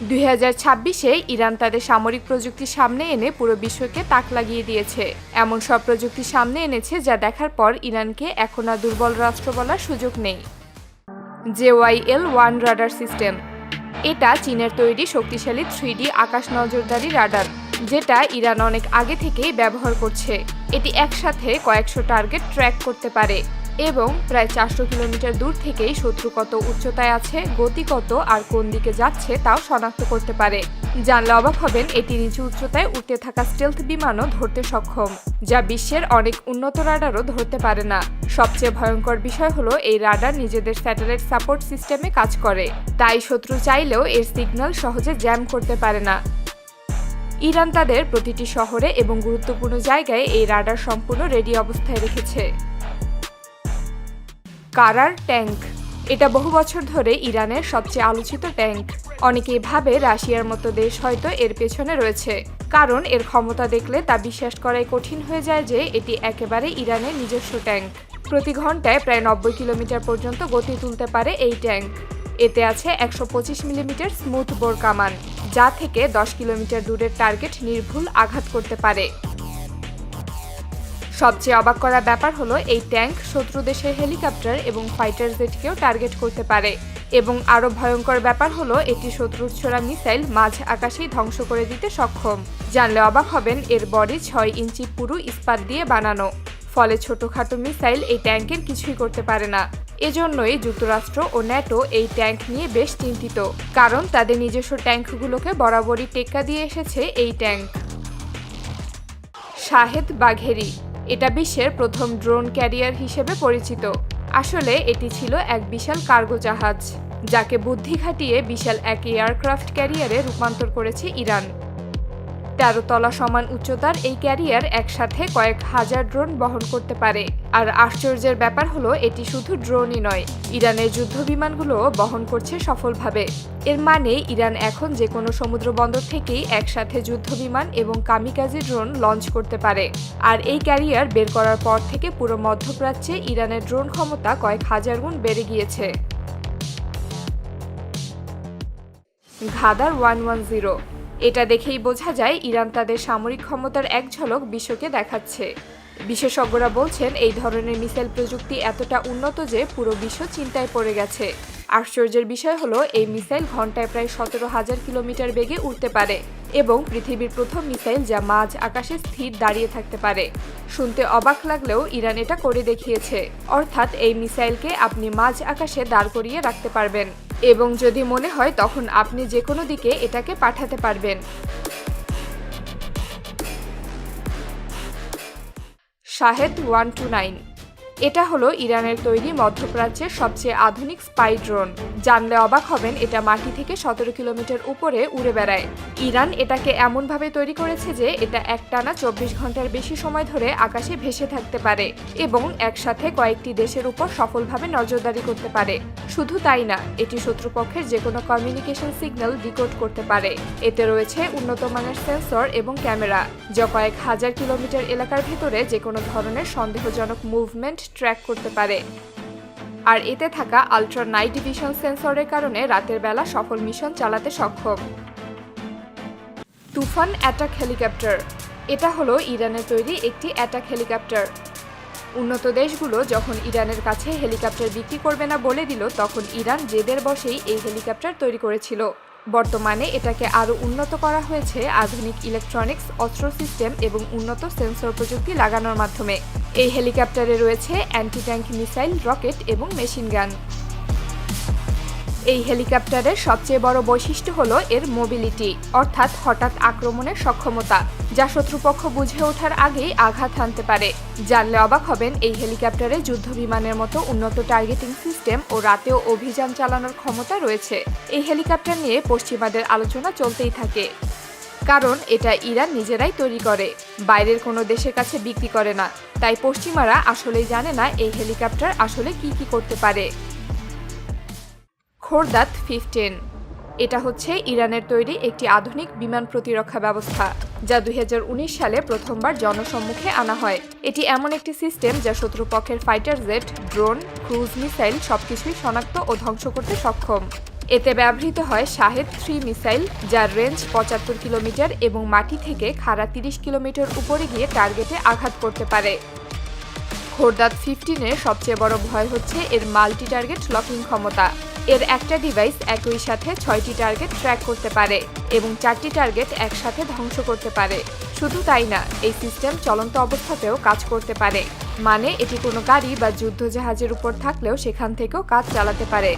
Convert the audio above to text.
দুই হাজার ছাব্বিশে ইরান তাদের সামরিক প্রযুক্তি সামনে এনে পুরো বিশ্বকে তাক লাগিয়ে দিয়েছে। এমন সব প্রযুক্তি সামনে এনেছে যা দেখার পর ইরানকে এখন আর দুর্বল রাষ্ট্র বলার সুযোগ নেই। JYL one radar system. এটা চীনের তৈরি শক্তিশালী থ্রি আকাশ নজরদারি রাডার, যেটা ইরান অনেক আগে থেকেই ব্যবহার করছে। এটি একসাথে কয়েকশো টার্গেট ট্র্যাক করতে পারে। এবং প্রায় চারশো কিলোমিটার দূর থেকেই শত্রু কত উচ্চতায় আছে গতি কত আর কোন দিকে যাচ্ছে তাও শনাক্ত করতে পারে। জানলে অবাক হবেন, এটি নিচু উচ্চতায় উঠতে থাকা স্টেলথ বিমানও ধরতে সক্ষম, যা বিশ্বের অনেক উন্নত রাডারও ধরতে পারে না। সবচেয়ে ভয়ঙ্কর বিষয় হলো, এই রাডার নিজেদের স্যাটেলাইট সাপোর্ট সিস্টেমে কাজ করে, তাই শত্রু চাইলেও এর সিগন্যাল সহজে জ্যাম করতে পারে না। ইরান তাদের প্রতিটি শহরে এবং গুরুত্বপূর্ণ জায়গায় এই রাডার সম্পূর্ণ রেডি অবস্থায় রেখেছে। কারার ট্যাঙ্ক। এটা বহু বছর ধরে ইরানের সবচেয়ে আলোচিত ট্যাঙ্ক। অনেকেই ভাবে রাশিয়ার মতো দেশ হয়তো এর পেছনে রয়েছে। কারণ এর ক্ষমতা দেখলে তা বিশ্বাস করাই কঠিন হয়ে যায় যে এটি একেবারে ইরানের নিজস্ব ট্যাঙ্ক। প্রতি ঘন্টায় প্রায় নব্বই কিলোমিটার পর্যন্ত গতি তুলতে পারে এই ট্যাঙ্ক। এতে আছে একশো পঁচিশ মিলিমিটার স্মুথ বোর কামান, যা থেকে দশ কিলোমিটার দূরের টার্গেট নির্ভুল আঘাত করতে পারে। সবচেয়ে অবাক করা ব্যাপার হলো, এই ট্যাঙ্ক শত্রু দেশের হেলিকপ্টার এবং ফাইটার জেটকেও টার্গেট করতে পারে। এবং আরও ভয়ঙ্কর ব্যাপার হলো এটি শত্রুর ছোড়া মিসাইল মাঝ আকাশেই ধ্বংস করে দিতে সক্ষম। জানলে অবাক হবেন, এর বডি ছয় ইঞ্চি পুরু ইস্পাত দিয়ে বানানো। ফলে ছোটখাটো মিসাইল এই ট্যাঙ্কের কিছুই করতে পারে না। এজন্যই যুক্তরাষ্ট্র ও ন্যাটো এই ট্যাঙ্ক নিয়ে বেশ চিন্তিত, কারণ তাদের নিজস্ব ট্যাঙ্কগুলোকে বরাবরই টেক্কা দিয়ে এসেছে এই ট্যাঙ্ক। শাহেদ বাঘেরি এটা বিশ্বের প্রথম ড্রোন ক্যারিয়ার হিসেবে পরিচিত। আসলে এটি ছিল এক বিশাল কার্গো জাহাজ, যাকে বুদ্ধি খাটিয়ে বিশাল এক এয়ারক্রাফট ক্যারিয়ারে রূপান্তর করেছে ইরান। তেরো তলা সমান উচ্চতার এই ক্যারিয়ার একসাথে কয়েক হাজার ড্রোন বহন করতে পারে। আর আশ্চর্যের ব্যাপার হলো, এটি শুধু ড্রোনই নয়, ইরানের যুদ্ধ বিমানগুলো বহন করছে সফলভাবে। এর মানে ইরান এখন যে কোনো সমুদ্র বন্দর থেকেই একসাথে যুদ্ধ বিমান এবং কামিকাজি ড্রোন লঞ্চ করতে পারে। আর এই ক্যারিয়ার বের করার পর থেকে পুরো মধ্যপ্রাচ্যে ইরানের ড্রোন ক্ষমতা কয়েক হাজার গুণ বেড়ে গিয়েছে। ঘাদার ওয়ান ওয়ান জিরো এটা দেখেই বোঝা যায় ইরান তাদের সামরিক ক্ষমতার এক ঝলক বিশ্বকে দেখাচ্ছে। বিশেষজ্ঞরা বলছেন, এই ধরনের মিসাইল প্রযুক্তি এতটা উন্নত যে পুরো বিশ্ব চিন্তায় পড়ে গেছে। আশ্চর্যের বিষয় হলো, এই মিসাইল ঘন্টায় প্রায় সতেরো হাজার কিলোমিটার বেগে উঠতে পারে এবং পৃথিবীর প্রথম মিসাইল যা মাঝ আকাশে স্থির দাঁড়িয়ে থাকতে পারে। শুনতে অবাক লাগলেও ইরান এটা করে দেখিয়েছে। অর্থাৎ এই মিসাইলকে আপনি মাঝ আকাশে দাঁড় করিয়ে রাখতে পারবেন। এবং যদি মনে হয় তখন আপনি যে কোনো দিকে এটাকে পাঠাতে পারবেন। Shahed one two nine. এটা হলো ইরানের তৈরি মধ্যপ্রাচ্যের সবচেয়ে আধুনিক স্পাই ড্রোন। জানলে অবাক হবেন, এটা মাটি থেকে সতেরো কিলোমিটার উপরে উড়ে বেড়ায়। ইরান এটাকে এমনভাবে তৈরি করেছে যে এটা একটানা চব্বিশ ঘণ্টার বেশি সময় ধরে আকাশে ভেসে থাকতে পারে এবং একসাথে কয়েকটি দেশের উপর সফলভাবে নজরদারি করতে পারে। শুধু তাই না, এটি শত্রুপক্ষের যে কোনো কমিউনিকেশন সিগন্যাল ডিকোড করতে পারে। এতে রয়েছে উন্নত মানের সেন্সর এবং ক্যামেরা, যা কয়েক হাজার কিলোমিটার এলাকার ভেতরে যে কোনো ধরনের সন্দেহজনক মুভমেন্ট ট্র্যাক করতে পারে। আর এতে থাকা আলট্রা নাইট ভিশন সেন্সরের কারণে রাতের বেলা সফল মিশন চালাতে সক্ষম। তুফান অ্যাটাক হেলিকপ্টার এটা হলো ইরানের তৈরি একটি অ্যাটাক হেলিকপ্টার উন্নত দেশগুলো যখন ইরানের কাছে হেলিকপ্টার বিক্রি করবে না বলে দিল, তখন ইরান জেদের বসেই এই হেলিকপ্টার তৈরি করেছিল। বর্তমানে এটাকে আরও উন্নত করা হয়েছে আধুনিক ইলেকট্রনিক্স অস্ত্র সিস্টেম এবং উন্নত সেন্সর প্রযুক্তি লাগানোর মাধ্যমে। এই হেলিকপ্টারে রয়েছে অ্যান্টি ট্যাঙ্ক মিসাইল রকেট এবং মেশিন গান এই হেলিকপ্টারের সবচেয়ে বড় বৈশিষ্ট্য হল এর মোবিলিটি অর্থাৎ হঠাৎ আক্রমণের সক্ষমতা, যা শত্রুপক্ষ বুঝে ওঠার আগেই আঘাত হানতে পারে। জানলে অবাক হবেন, এই হেলিকপ্টারে যুদ্ধ বিমানের মতো উন্নত টার্গেটিং সিস্টেম ও রাতেও অভিযান চালানোর ক্ষমতা রয়েছে। এই হেলিকপ্টার নিয়ে পশ্চিমাদের আলোচনা চলতেই থাকে। কারণ এটা ইরান নিজেরাই তৈরি করে, বাইরের কোনো দেশের কাছে বিক্রি করে না। তাই পশ্চিমারা আসলেই জানে না এই হেলিকপ্টার আসলে কি কি করতে পারে। খোরদাত ফিফটিন এটা হচ্ছে ইরানের তৈরি একটি আধুনিক বিমান প্রতিরক্ষা ব্যবস্থা, যা দুই হাজার উনিশ সালে প্রথমবার জনসম্মুখে আনা হয়। এটি এমন একটি সিস্টেম যা শত্রুপক্ষের fighter jet drone cruise missile সবকিছুই শনাক্ত ও ধ্বংস করতে সক্ষম। এতে ব্যবহৃত হয় শাহেদ থ্রি মিসাইল, যার রেঞ্জ পঁচাত্তর কিলোমিটার এবং মাটি থেকে খাড়া তিরিশ কিলোমিটার উপরে গিয়ে টার্গেটে আঘাত করতে পারে। খোরদাদ ফিফটিনের সবচেয়ে বড় ভয় হচ্ছে এর মাল্টি টার্গেট লকিং ক্ষমতা। এর একটা ডিভাইস একই সাথে ছয়টি টার্গেট ট্র্যাক করতে পারে এবং চারটি টার্গেট একসাথে ধ্বংস করতে পারে। শুধু তাই না, এই সিস্টেম চলন্ত অবস্থাতেও কাজ করতে পারে। মানে এটি কোনো গাড়ি বা যুদ্ধ জাহাজের উপর থাকলেও সেখান থেকেও কাজ চালাতে পারে।